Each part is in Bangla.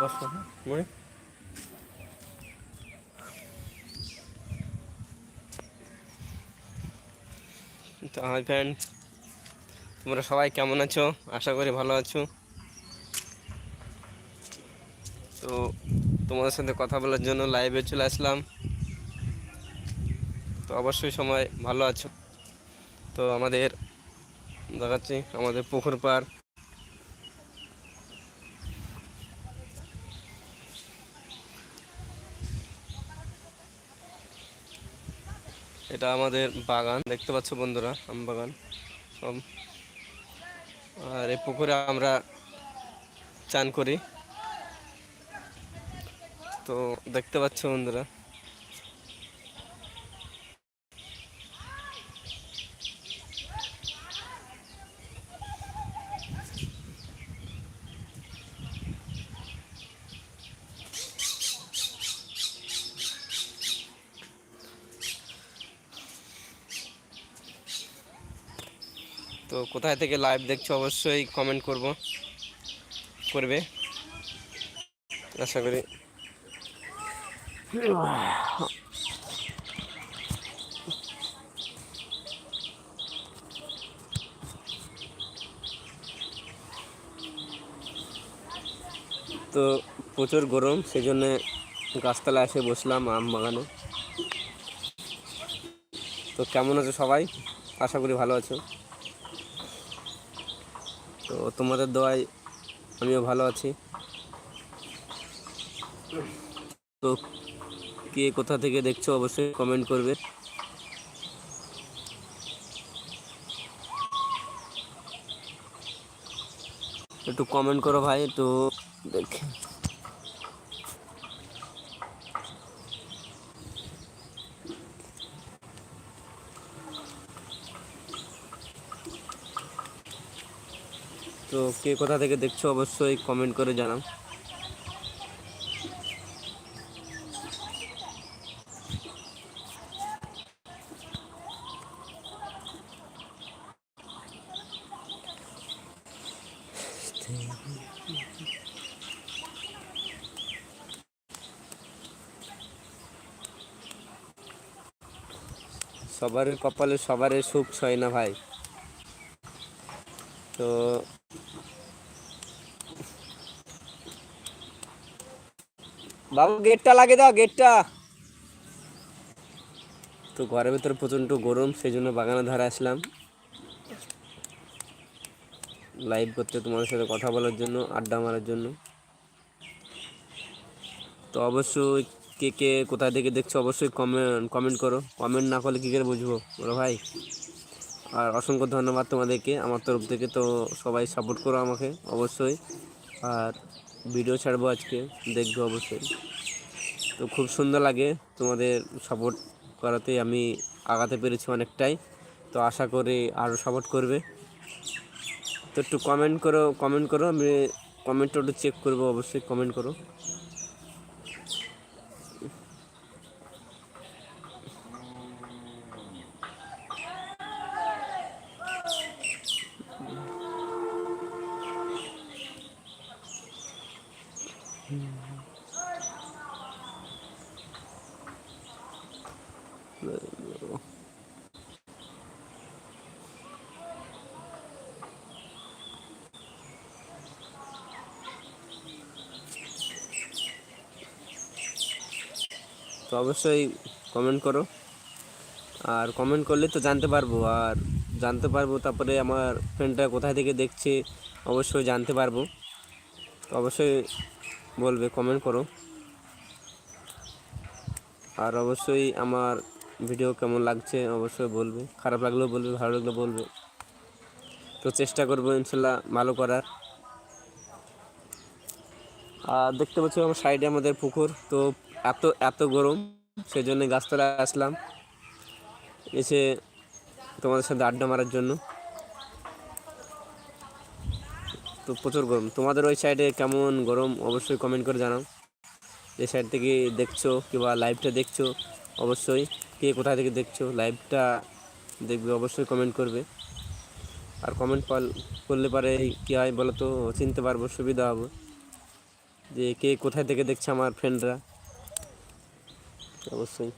বসো মনে তো হাই ফ্রেন্ড তোমরা সবাই কেমন আছো? আশা করি ভালো আছো। তো তোমাদের সাথে কথা বলার জন্য লাইভে চলে আসলাম। তো অবশ্যই সময় ভালো আছো। তো আমাদের, দেখাচ্ছি, আমাদের পুকুর পাড়। এটা আমাদের বাগান। দেখতে পাচ্ছ বন্ধুরা, আম বাগান। সব। আর এই পুকুরে আমরা চান করি। তো দেখতে পাচ্ছ বন্ধুরা তো কোথায় থেকে লাইভ দেখছ অবশ্যই কমেন্ট করব। করবে। আশা করি। তো প্রচুর গরম সেই জন্যে গাছতলায় এসে বসলাম আম বাগানে। তো কেমন আছো সবাই? আশা করি ভালো আছো। তো তোমাদের দোয়ায় আমিও ভালো আছি। তো কে কোথা থেকে দেখছ অবশ্যই কমেন্ট করবে। একটু কমেন্ট করো ভাই একটু তো কে কোথা থেকে দেখছ অবশ্যই কমেন্ট করে জানাও। সবার কপালে সবার সুখ হয় না ভাই? তো বাবু গেটটা লাগিয়ে দাও গেটটা তো ঘরের ভিতরে প্রচণ্ড গরম সেই জন্য বাগানের ধারে আসলাম। লাইভ করতে তোমাদের সাথে কথা বলার জন্য, আড্ডা মারার জন্য। তো অবশ্যই কে কে কোথা থেকে দেখছ অবশ্যই কমেন্ট কমেন্ট করো। কমেন্ট না করলে কী করে বুঝব বলো ভাই? আর অসংখ্য ধন্যবাদ তোমাদেরকে, আমার তরফ থেকে তো সবাই সাপোর্ট করো আমাকে, অবশ্যই। আর ভিডিও ছাড়বো আজকে, দেখব অবশ্যই। তো খুব সুন্দর লাগে তোমাদের সাপোর্ট করাতে, আমি আগাতে পেরেছি অনেকটাই। তো আশা করি আরও সাপোর্ট করবে। তো একটু কমেন্ট করো কমেন্ট করো, আমি কমেন্টটা একটু চেক করব, অবশ্যই কমেন্ট করো। তো অবশ্যই কমেন্ট করো। আর কমেন্ট করলে তো জানতে পারব। আর জানতে পারব তারপরে আমার ফ্রেন্ডটা কোথায় থেকে দেখছে, অবশ্যই জানতে পারব। তো অবশ্যই বলবে কমেন্ট করো। আর অবশ্যই আমার ভিডিও কেমন লাগছে, অবশ্যই বলবে। খারাপ লাগলেও বলবে, ভালো লাগলেও বলবে। তো চেষ্টা করব ইনশাল্লাহ ভালো করার। আর দেখতে পাচ্ছি আমার সাইডে আমাদের পুকুর। তো এত এত গরম সেই জন্য গাছতলায় আসলাম। এসে তোমাদের সাথে আড্ডা মারার জন্য। তো প্রচুর গরম। তোমাদের ওই সাইডে কেমন গরম, অবশ্যই কমেন্ট করে জানাও। যে সাইড থেকে দেখছ কিংবা লাইভটা দেখছ, অবশ্যই। কে কোথা থেকে দেখছ লাইভটা দেখবে, অবশ্যই কমেন্ট করবে। আর কমেন্ট করলে পরে কী হয় বলো তো চিনতে পারব, সুবিধা হবে। যে কে কোথায় থেকে দেখছে আমার ফ্রেন্ডরা অবশ্যই।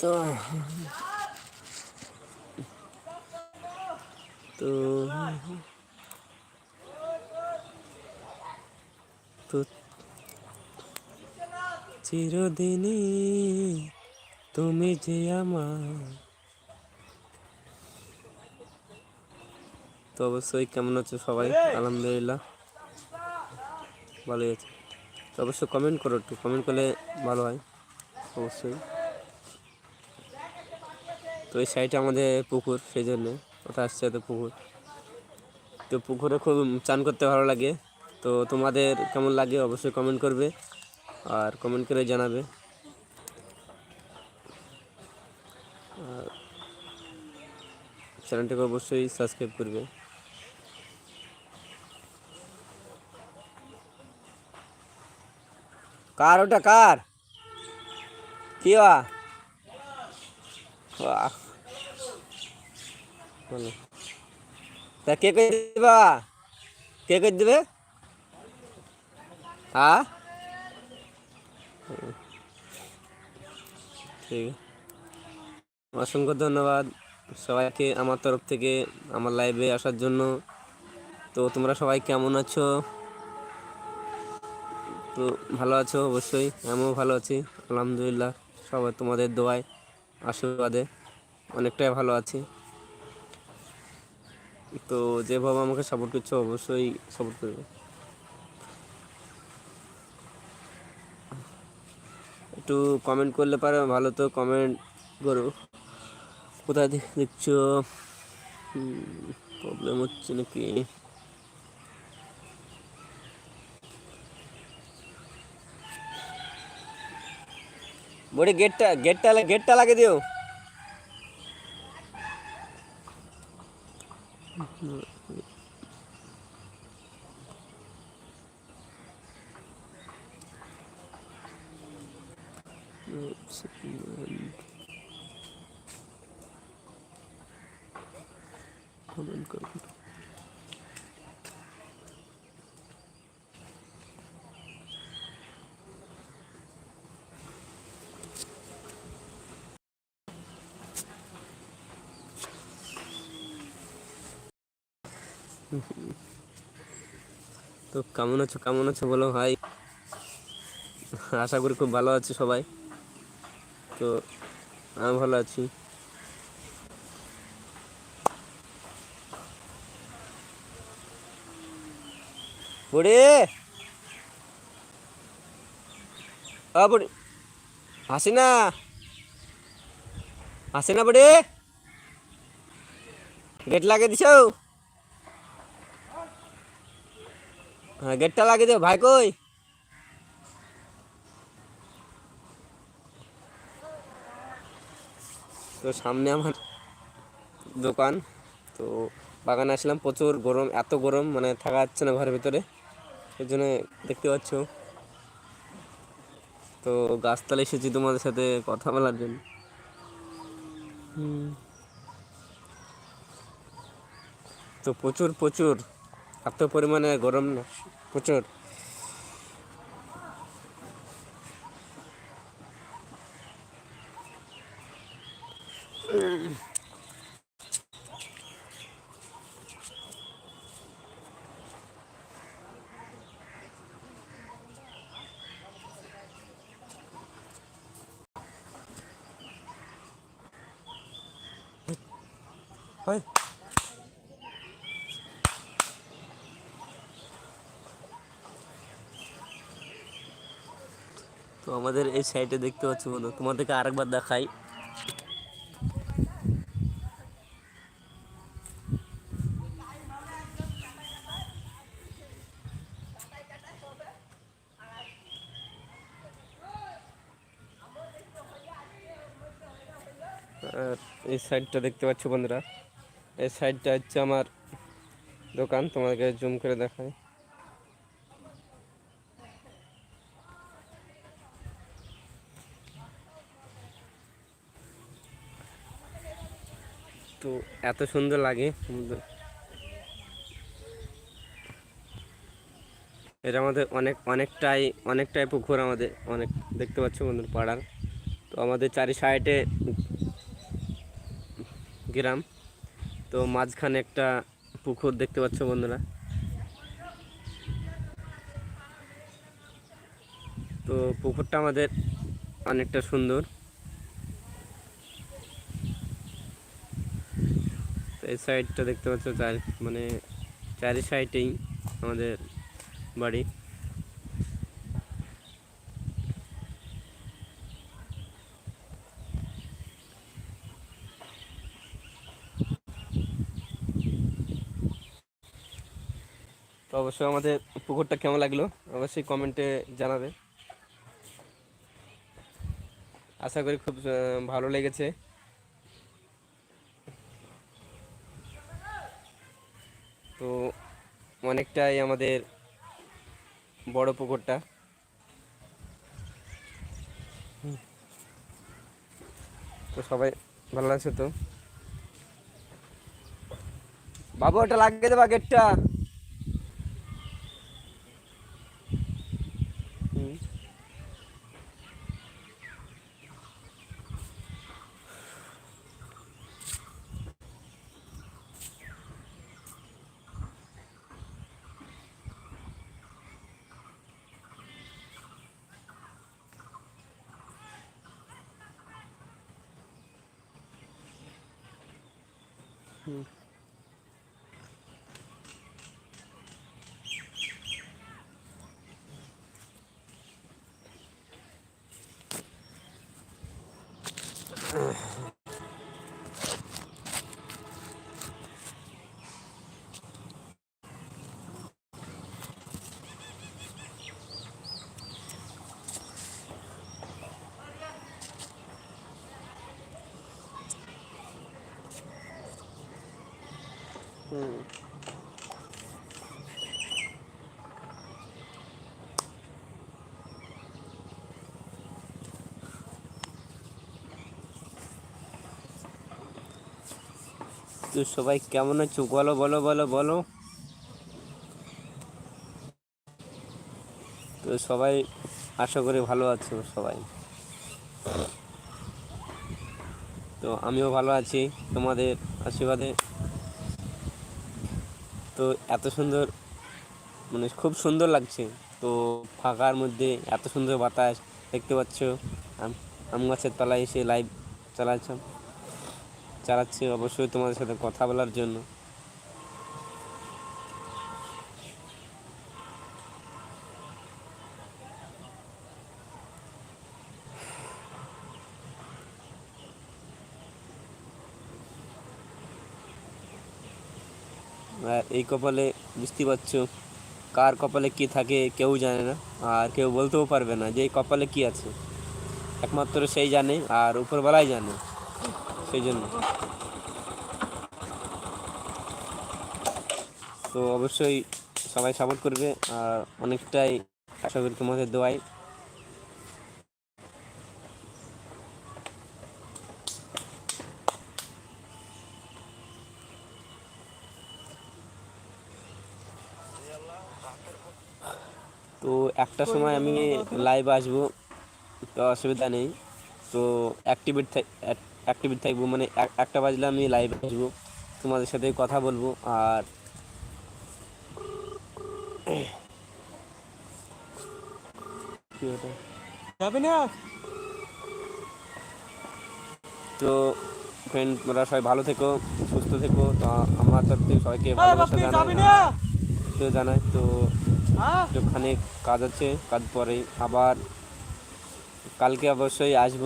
তো তো তো চিরদিনই তুমি যে আমার তো অবশ্যই কেমন আছো সবাই? আলহামদুলিল্লাহ। ভালোই আছে। তো অবশ্যই কমেন্ট করো একটু। কমেন্ট করলে ভালো হয় অবশ্যই। তো এই সাইডে আমাদের পুকুর সেই জন্য ওটা আসছে তো পুকুর। তো পুকুরে খুব চান করতে ভালো লাগে। তো তোমাদের কেমন লাগে অবশ্যই কমেন্ট করবে আর কমেন্ট করে জানাবে। আর চ্যানেলটাকে অবশ্যই সাবস্ক্রাইব করবে। কার, ওটা কার? কি তা কে করে দিবা কে করে দেবে? হ্যাঁ ঠিক। অসংখ্য ধন্যবাদ সবাইকে আমার তরফ থেকে, আমার লাইভে আসার জন্য। তো তোমরা সবাই কেমন আছো? তো ভালো আছো? অবশ্যই। আমিও ভালো আছি। আলহামদুলিল্লাহ সবাই তোমাদের দোয়ায়, আশীর্বাদে অনেকটাই ভালো আছি। তো যেভাবে আমাকে সাপোর্ট করছ, অবশ্যই সাপোর্ট করবে। একটু কমেন্ট করলে পারে, ভালো তো কমেন্ট করো। কোথায় দেখছ? প্রবলেম হচ্ছে নাকি? বড়ি গেটটা গেটটা গেটটা লাগিয়ে দিও। কমেন্ট করো তো কেমন আছো কেমন আছো বলো ভাই? আশা করি খুব ভালো আছে সবাই। তো আমি ভালো আছি। বুড়ি! ও বুড়ি হাসি না। হাসি না বুড়ি। গেট লাগিয়ে দিছ? হ্যাঁ গেটটা লাগিয়ে দিও ভাই কই? তো সামনে আমার দোকান, তো বাগানে আসলাম, প্রচুর গরম, এত গরম মানে থাকা যাচ্ছে না ঘরের ভিতরে সেই জন্য দেখতে পাচ্ছ। তো গাছতলা এসেছি তোমাদের সাথে কথা বলার জন্য। তো প্রচুর প্রচুর। এত পরিমাণে গরম না প্রচুর। হয় আমাদের এই সাইডে দেখতে পাচ্ছ বন্ধু, তোমাদেরকে আরেকবার দেখাই। আর এই সাইডটা দেখতে পাচ্ছ বন্ধুরা। এই সাইডটা হচ্ছে আমার দোকান, তোমাদেরকে জুম করে দেখায় তো এত সুন্দর লাগে। সমুদ্র এটা আমাদের অনেক, অনেকটাই অনেকটাই পুকুর আমাদের, অনেক দেখতে পাচ্ছ বন্ধুর পাড়ার। তো আমাদের চারি সাইডে গ্রাম। তো মাঝখানে একটা পুকুর দেখতে পাচ্ছ বন্ধুরা। তো পুকুরটা আমাদের অনেকটা সুন্দর। এই সাইডটা দেখতে পাচ্ছ চার মানে চারি সাইডেই আমাদের বাড়ি। তো অবশ্যই আমাদের পুকুরটা কেমন লাগল অবশ্যই কমেন্টে জানাবে। আশা করি খুব ভালো লেগেছে তো অনেকটাই আমাদের বড় পুকুরটা। তো সবাই ভালো লাগছে তো? বাবু ওটা লাগিয়ে দেবা গেটটা। 嗯 তো সবাই কেমন আছো? বলো বলো বলো বলো। তো সবাই আশা করি ভালো আছো সবাই। তো আমিও ভালো আছি। তোমাদের আশীর্বাদে তো এত সুন্দর মানে খুব সুন্দর লাগছে। তো ফাঁকার মধ্যে এত সুন্দর বাতাস, দেখতে পাচ্ছ, আম গাছের তলায় এসে লাইভ চালাচ্ছ, চালাচ্ছি অবশ্যই তোমাদের সাথে কথা বলার জন্য আর এই কপালে বুঝতে পারছ কার কপালে কি থাকে কেউ জানে না, আর কেউ বলতেও পারবে না যে এই কপালে কি আছে। একমাত্র সেই জানে আর উপরবেলাই জানে, সেই জন্য। তো অবশ্যই সবাই সাপোর্ট করবে, আর অনেকটাই আশা করি তোমাদের দোয়াই একটা সময় আমি লাইভ আসব তো অসুবিধা নেই। তো অ্যাক্টিভেট অ্যাক্টিভেট থাকব মানে একটা বাজলে আমি লাইভ আসব তোমাদের সাথে কথা বলব আর তো ফ্রেন্ড তোমরা সবাই ভালো থেকো সুস্থ থেকো তো আমার তরফ থেকে সবাইকে ভালোবাসা জানাই তো জানাই তো একটুখানি কাজ আছে কাজ পরে আবার কালকে অবশ্যই আসব।